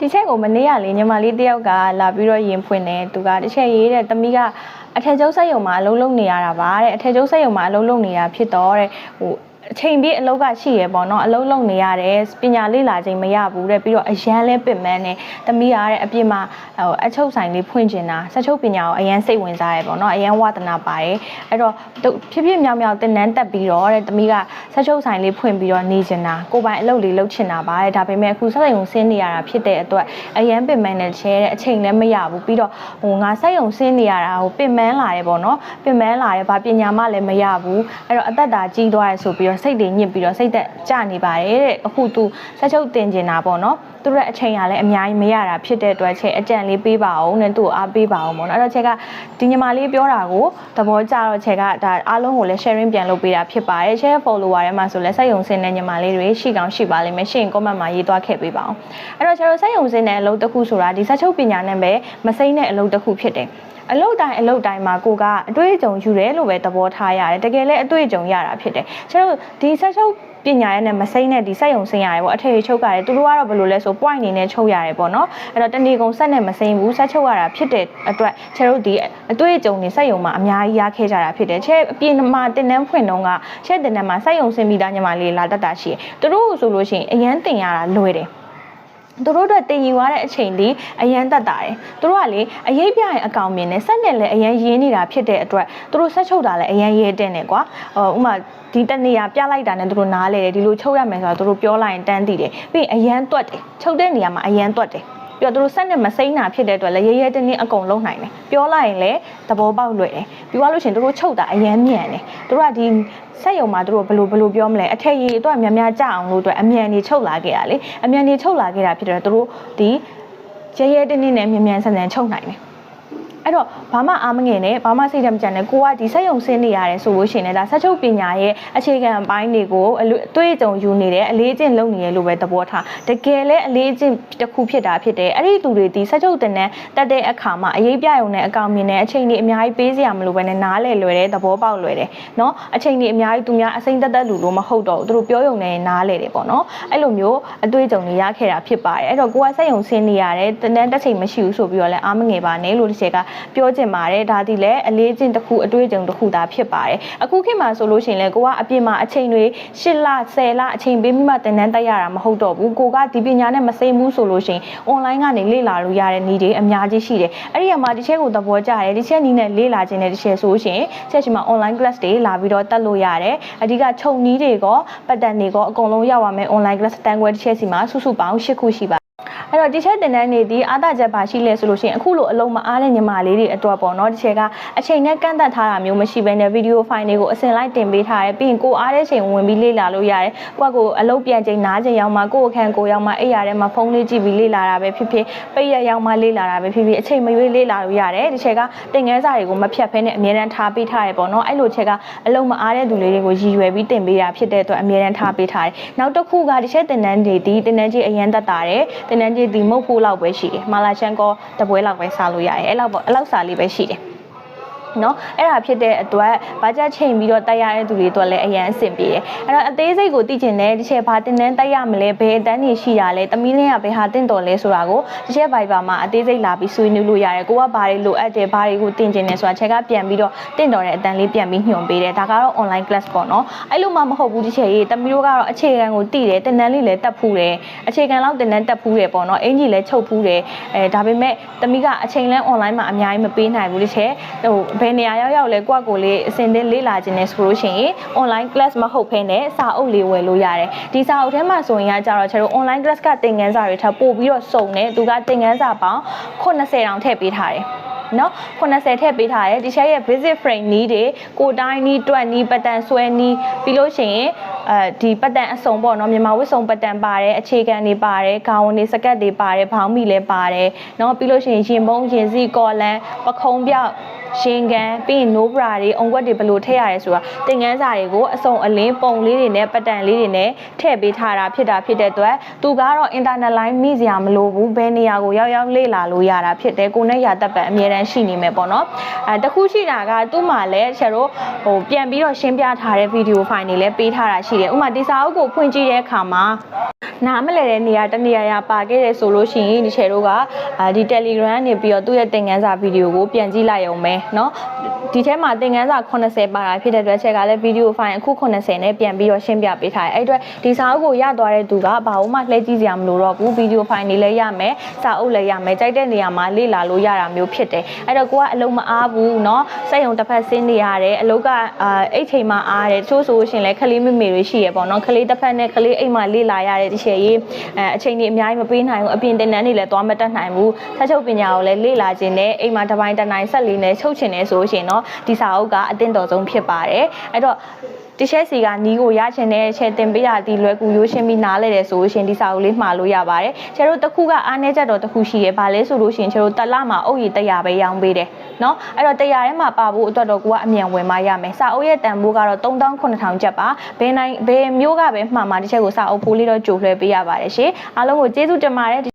ဒီချက်ကိုမနေ့ကလေညီမလေးတယောက်ကလာပြီးတော့ရင်ဖွင့်တယ်သူကတစ်ချက်ရေးတဲ့သမီးကအထက်ကျုပ်ဆက်ယုံမှာအလုံးလုံးနေရတာပါတဲ့အထက်ကျုပ်ဆက်ယုံမှာအလုံးလုံးနေတာဖြစ်တော့တဲ့ဟို အချိန်ပြည့်အလုပ်ကရှိရပေါ့နော်အလုပ်လုပ်နေရတယ်ပညာလေ့လာခြင်းမရဘူးတဲ့ပြီးတော့အရန်လဲပင်မန်းနဲ့သမီးရတဲ့အပြစ်မှာဟိုအချုပ်ဆိုင်လေးဖွင့်ကျင်တာဆက်ချုပ်ပညာကိုအရန်စိတ်ဝင်စားရပေါ့နော်အရန်ဝါသနာပါတယ်အဲ့တော့သူဖြစ်ဖြစ်မြောက်မြောက်တင်နန်းတက်ပြီးတော့တဲ့သမီးကဆက်ချုပ်ဆိုင်လေးဖွင့်ပြီးတော့နေကျင်တာကိုယ်ပိုင်အလုပ်လေးလုပ်ချင်တာပါတဲ့ဒါပေမဲ့အခုဆက်ဆိုင်ုံဆင်းနေရတာဖြစ်တဲ့အတွက်အရန်ပင်မန်းနဲ့ချဲတဲ့အချိန်လည်းမရဘူးပြီးတော့ဟိုငါဆက်ယုံဆင်းနေရတာဟိုပင်မန်းလာတယ်ပေါ့နော်ပင်မန်းလာတယ်ဘာပညာမှလည်းမရဘူးအဲ့တော့အသက်တာကြီးသွားရဆိုပြီးတော့စိတ်တွေညစ်ပြီးတော့စိတ်သက်ကြနေပါတယ်တဲ့အခုသူဆက်ချုပ်တင်ကျင်တာပေါ့နော် သူတို့ရဲ့အချိန်ကလည်းအများကြီးမရတာဖြစ်တဲ့အတွက်ချက်အကြံလေးပေးပါအောင်နဲ့သူ့ကိုအားပေးပါအောင်ပေါ့နော်အဲ့တော့ချက်ကဒီညီမလေးပြောတာကိုသဘောကျတော့ချက်ကဒါအားလုံးကိုလည်း sharing ပြန်လုပ်ပေးတာဖြစ်ပါတယ် share follower ထဲမှာဆိုလည်းစက်ယုံစင်းတဲ့ညီမလေးတွေရှိကောင်းရှိပါလိမ့်မယ်ရှရင် comment မှာရေးသွားခဲ့ပေးပါအောင်အဲ့တော့ကျွန်တော်စက်ယုံစင်းတဲ့အလုပ်တစ်ခုဆိုတာဒီဆက်ချုပ်ပညာနဲ့ပဲမစိမ့်တဲ့အလုပ်တစ်ခုဖြစ်တယ်အလုတ်တိုင်းအလုတ်တိုင်းမှာကိုကအတွေ့အကြုံယူတယ်လို့ပဲသဘောထားရတယ်တကယ်လည်းအတွေ့အကြုံရတာဖြစ်တယ်ကျွန်တော်ဒီဆက်ချုပ်ပညာရဲ့နဲ့မစိမ့်နဲ့ဒီစက်ယုံစင်းရတယ်ပေါ့အထည်ချုပ်ရတယ်သူတို့ကတော့ဘယ်လိုလဲဆို point အနေနဲ့ချုပ်ရတယ်ပေါ့နော်အဲ့တော့တဏီကုံဆက်နဲ့မစိမ့်ဘူးဆက်ချုပ်ရတာဖြစ်တဲ့အတွက်ကျွန်တော်တို့ဒီအတွေ့အကြုံတွေစက်ယုံမှာအများကြီးရခဲ့ကြတာဖြစ်တယ်ချက်အပြင်မှာတင်တန်းဖွင့်တော့ကချက်တင်တန်းမှာစက်ယုံစင်းမိသားညီမလေးလာတတ်တာရှိတယ်သူတို့ဆိုလို့ရှိရင်အရန်တင်ရတာလွယ်တယ် သူတို့အတွက်တင်ယူရတဲ့အချိန်လေးအရန်တက်တာတယ်။သူတို့ကလေအရေးပြရင်အကောင်မြင်နေဆက်နဲ့လည်းအရန်ရင်းနေတာဖြစ်တဲ့အတွက်သူတို့ဆက်ချုပ်တာလည်းအရန်ရဲတဲ့နေကွာ။ဟိုဥမာဒီတနေရပြလိုက်တာနဲ့သူတို့နားလေတယ်ဒီလိုချုပ်ရမယ်ဆိုတော့သူတို့ပြောလိုက်ရင်တန်းတည်တယ်။ပြီးရင်အရန်တွက်တယ်။ချုပ်တဲ့နေရာမှာအရန်တွက်တယ်။ ပြီးတော့သူတို့ဆက်နဲ့မစိမ့်တာဖြစ်တဲ့အတွက်လည်းရဲရဲတင်းတင်းအကုန်လုံးနိုင်တယ်ပြောလိုက်ရင်လည်းသဘောပေါက်လွယ်တယ်ပြီးသွားလို့ရှိရင်သူတို့ချုပ်တာအရန်မြန်တယ်သူတို့ကဒီဆက်ယုံမှာသူတို့ဘယ်လိုဘယ်လိုပြောမလဲအထက်ရည်အတွက်များများကြအောင်လို့အတွက်အမြန်နေချုပ်လာခဲ့တာလေအမြန်နေချုပ်လာခဲ့တာဖြစ်တဲ့သူတို့ဒီရဲရဲတင်းတင်းနဲ့မြန်မြန်ဆန်ဆန်ချုပ်နိုင်တယ် အဲ့တော့ဘာမှအားမငယ်နဲ့ဘာမှစိတ်ဓာတ်မကြံနဲ့ကိုကဒီဆက်ယုံဆင်းနေရတယ်ဆိုလို့ရှိရင်လည်းဒါဆက်ချုပ်ပညာရဲ့အခြေခံအပိုင်းတွေကိုအလွအတွေ့အကြုံယူနေတယ်အလေးအကျင့်လုပ်နေရလို့ပဲသဘောထားတကယ်လဲအလေးအကျင့်တစ်ခုဖြစ်တာဖြစ်တယ်အဲ့ဒီသူတွေဒီဆက်ချုပ်တင်တဲ့တက်တဲ့အခါမှာအရေးပြရုံနဲ့အကောင်မြင်တဲ့အချိန်တွေအများကြီးပေးစရာမလိုပဲနဲ့နားလဲလွယ်တယ်သဘောပေါက်လွယ်တယ်เนาะအချိန်တွေအများကြီးသူများအစိမ့်တက်တက်လူလို့မဟုတ်တော့ဘူးသူတို့ပြောရုံနဲ့နားလဲတယ်ပေါ့เนาะအဲ့လိုမျိုးအတွေ့အကြုံတွေရခဲ့တာဖြစ်ပါတယ်အဲ့တော့ကိုကဆက်ယုံဆင်းနေရတယ်တန်းတက်ချိန်မရှိဘူးဆိုပြီးတော့လဲအားမငယ်ပါနဲ့လို့တစ်ချက်က ပြောချင်ပါတယ်ဒါဒီလည်းအလေးချင်းတစ်ခုအတွေ့အကြုံတစ်ခုသာဖြစ်ပါတယ်အခုခေတ်မှာဆိုလို့ရှိရင်လည်းကိုကအပြင်မှာအချိန်တွေ၈လ10လအချိန်ပေးပြီးမှတင်တန်းတက်ရတာမဟုတ်တော့ဘူးကိုကဒီပညာနဲ့မစိမ့်ဘူးဆိုလို့ရှိရင် online ကနေလေ့လာလို့ရတဲ့နည်းတွေအများကြီးရှိတယ်အဲ့ဒီကမှဒီချက်ကိုသဘောကျတယ်ဒီချက်နည်းနဲ့လေ့လာခြင်းနဲ့ဒီချက်ဆိုလို့ရှိရင်ချက်ရှိမှာ online class တွေလာပြီးတော့တက်လို့ရတယ်အဓိကခြုံနည်းတွေကပတ်တန်တွေက အကုန်လုံးရောက်ပါမယ် online class တန်းခွဲတစ်ချက်စီမှာစုစုပေါင်း၈ခုရှိပါ အဲ့တော့ဒီချက်တင်တန်းနေဒီအားသာချက်ပါရှိလဲဆိုလို့ရှိရင်အခုလိုအလုံးမအားတဲ့ညီမလေးတွေအတွက်ပေါ့နော်ဒီချက်ကအချိန်နဲ့ကန့်သက်ထားတာမျိုးမရှိဘဲနဲ့ဗီဒီယိုဖိုင်တွေကိုအစင်လိုက်တင်ပေးထားတယ်ပြီးရင်ကိုအားတဲ့ချိန်ဝင်ပြီးလေ့လာလို့ရတယ်ကိုကကိုအလုပ်ပြန်ချိန်နားချိန်ရောက်မှကိုယ့်အခန်းကိုရောက်မှအိပ်ရတဲ့မှာဖုန်းလေးကြည့်ပြီးလေ့လာတာပဲဖြစ်ဖြစ်ပိတ်ရရောက်မှလေ့လာတာပဲဖြစ်ဖြစ်အချိန်မရွေးလေ့လာလို့ရတယ်ဒီချက်ကတင်ငန်းစာတွေကိုမဖြတ်ဖဲနဲ့အမြဲတမ်းထားပေးထားရပေါ့နော်အဲ့လိုချက်ကအလုံးမအားတဲ့သူလေးတွေကိုရည်ရွယ်ပြီးတင်ပေးတာဖြစ်တဲ့အတွက်အမြဲတမ်းထားပေးထားတယ်နောက်တစ်ခုကဒီချက်တင်တန်းတွေဒီတင်တန်းကြီးအရန်တက်တာတယ်တင်တန်းကြီးဒီမုတ်ဖို့လောက်ပဲရှိတယ်မာလာချန်ကောတပွဲလောက်ပဲစားလို့ရတယ်အဲ့လောက်ပေါ့အဲ့လောက်စားလေးပဲရှိတယ် နော်အဲ့ဒါဖြစ်တဲ့အတွက်ဘတ်ဂျက်ချိန်ပြီးတော့တက်ရတဲ့သူတွေအတွက်လည်းအရန်အဆင်ပြေတယ်အဲ့တော့အသေးစိတ်ကိုသိချင်တယ်ဒီချက်ဘာတင်တန်းတက်ရမလဲဘယ်အတန်းကြီးရှိတာလဲတမီးလင်းကဘယ်ဟာတင့်တော်လဲဆိုတာကိုဒီချက် Viber မှာအသေးစိတ်လာပြီးဆွေးနွေးလို့ရတယ်ကိုကဘာတွေလိုအပ်တယ်ဘာတွေကိုတင်ချင်တယ်ဆိုတာချက်ကပြန်ပြီးတော့တင့်တော်တဲ့အတန်းလေးပြန်ပြီးညွှန်ပေးတယ်ဒါကတော့ online class ပေါ့နော်အဲ့လိုမှမဟုတ်ဘူးဒီချက်ရေးတမီးတို့ကတော့အခြေခံကိုတည်တယ်တင်တန်းလေးလည်းတက်ဖူးတယ်အခြေခံလောက်တင်တန်းတက်ဖူးတယ်ပေါ့နော်အင်ကြီးလည်းချုပ်ဖူးတယ်အဲဒါပေမဲ့တမီးကအချိန်လန်း online မှာအများကြီးမပေးနိုင်ဘူးဒီချက်ဟိုဘယ်နေရာရောက်ရောက်လဲကိုယ့်ကိုယ်လေးအစင်သင်းလေ့လာခြင်းနဲ့ဆိုလို့ရှိရင် online class မဟုတ်ဘဲနဲ့စာအုပ်လေးဝယ်လို့ရတယ်ဒီစာအုပ်ထဲမှာဆိုရင်ကကြတော့ကျွန်တော် online class ကသင်ခန်းစာတွေထပ်ပို့ပြီးတော့စုံတယ်သူကသင်ခန်းစာပေါင်း80တောင်ထည့်ပေးထားတယ်နော်80ထည့်ပေးထားတယ်ဒီချက်ရဲ့ visit frame နီးတွေကိုတိုင်းနီးတွက်နီးပတ်တန်ဆွဲနီးပြီးလို့ရှိရင်အဲဒီပတ်တန်အစုံပေါ့နော်မြန်မာဝတ်စုံပတ်တန်ပါတယ်အခြေခံတွေပါတယ်ခေါင်းဝင်တွေစကတ်တွေပါတယ်ဘောင်းမီလည်းပါတယ်နော်ပြီးလို့ရှိရင်ရင်ပုံးရင်စီကော်လန်ပခုံးပြောက် ရှင်ကန်ပြီးရင် no bra တွေအုံကွက်တွေဘယ်လိုထည့်ရတယ်ဆိုတာသင်ခန်းစာတွေကိုအစုံအလင်းပုံလေးတွေနဲ့ပတ်တန်လေးတွေနဲ့ထည့်ပေးထားတာဖြစ်တာဖြစ်တဲ့အတွက်သူကတော့ internet line မိစရာမလိုဘူးဘယ်နေရာကိုရောက်ရောက်လေ့လာလို့ရတာဖြစ်တယ်ကိုနဲ့ရာတက်ပံအမြဲတမ်းရှိနေမယ်ပေါ့နော်အဲတခုရှိတာကသူ့မှာလည်းဆရာတို့ဟိုပြန်ပြီးတော့ရှင်းပြထားတဲ့ဗီဒီယိုဖိုင်တွေလည်းပေးထားတာရှိတယ်ဥပမာဒီစာအုပ်ကိုဖွင့်ကြည့်တဲ့အခါမှာ နားမလဲတဲ့နေရာတစ်နေရာရာပါခဲ့တယ်ဆိုလို့ရှိရင်ဒီချယ်တို့ကအာဒီ Telegram နေပြီးတော့သူ့ရဲ့သင်ခန်းစာဗီဒီယိုကိုပြန်ကြည့်လိုက်အောင်မယ်เนาะဒီထဲမှာသင်ခန်းစာ80ပါတာဖြစ်တဲ့အတွက်ချက်ကလည်းဗီဒီယိုဖိုင်အခု80နဲ့ပြန်ပြီးတော့ရှင်းပြပေးထားတယ်အဲ့အတွက်ဒီစာအုပ်ကိုရသွားတဲ့သူကဘာလို့မှလှည့်ကြည့်စရာမလိုတော့ဘူးဗီဒီယိုဖိုင်တွေလည်းရမယ်စာအုပ်လည်းရမယ်ကြိုက်တဲ့နေရာမှာလေ့လာလို့ရတာမျိုးဖြစ်တယ်အဲ့တော့ကိုကအလုံးမအားဘူးเนาะစက်ရုံတစ်ဖက်ဆင်းနေရတယ်အလုပ်ကအာအဲ့ချိန်မှာအားတယ်တချို့ဆိုရှင်လည်းခလေးမိမေတွေရှိရပေါ့เนาะခလေးတစ်ဖက်နဲ့ခလေးအိမ်မှာလေ့လာရတဲ့ဒီ ချယ်ရေးအချိန်ကြီးအများကြီးမပေးနိုင်ဘူးအပြင်တင်တန်းတွေလည်းသွားမတက်နိုင်ဘူးဆက်ချုပ်ပညာကိုလည်းလေ့လာခြင်းနဲ့အိမ်မှာတစ်ပိုင်းတစ်နိုင်ဆက်လေးနဲ့ချုပ်ချင်တယ်ဆိုလို့ရှိရင်တော့ဒီစာအုပ်ကအသင့်တော်ဆုံးဖြစ်ပါတယ်အဲ့တော့ တရှက်စီကနီးကိုရချင်တဲ့ချဲတင်ပေးတာဒီလွယ်ကူရိုးရှင်းပြီးနားလဲတယ်ဆိုလို့ရှင်ဒီစာအုပ်လေးမှာလို့ရပါတယ်ကျတို့တစ်ခုကအားနည်းချက်တော့တစ်ခုရှိရပါလဲဆိုလို့ရှင်ကျတို့တက်လာမှာအုပ်ရည်100ပဲရောင်းပေးတယ်เนาะအဲ့တော့100ထဲမှာပါဖို့အတွက်တော့ကိုကအမြန်ဝင်မရမယ်စာအုပ်ရဲ့တန်ဖိုးကတော့3900ကျပ်ပါဘယ်နိုင်ဘယ်မျိုးကပဲမှန်မှဒီချက်ကိုစာအုပ်ဖိုးလေးတော့ကြိုလွှဲပေးရပါတယ်ရှင်အားလုံးကိုကျေးဇူးတင်ပါတယ်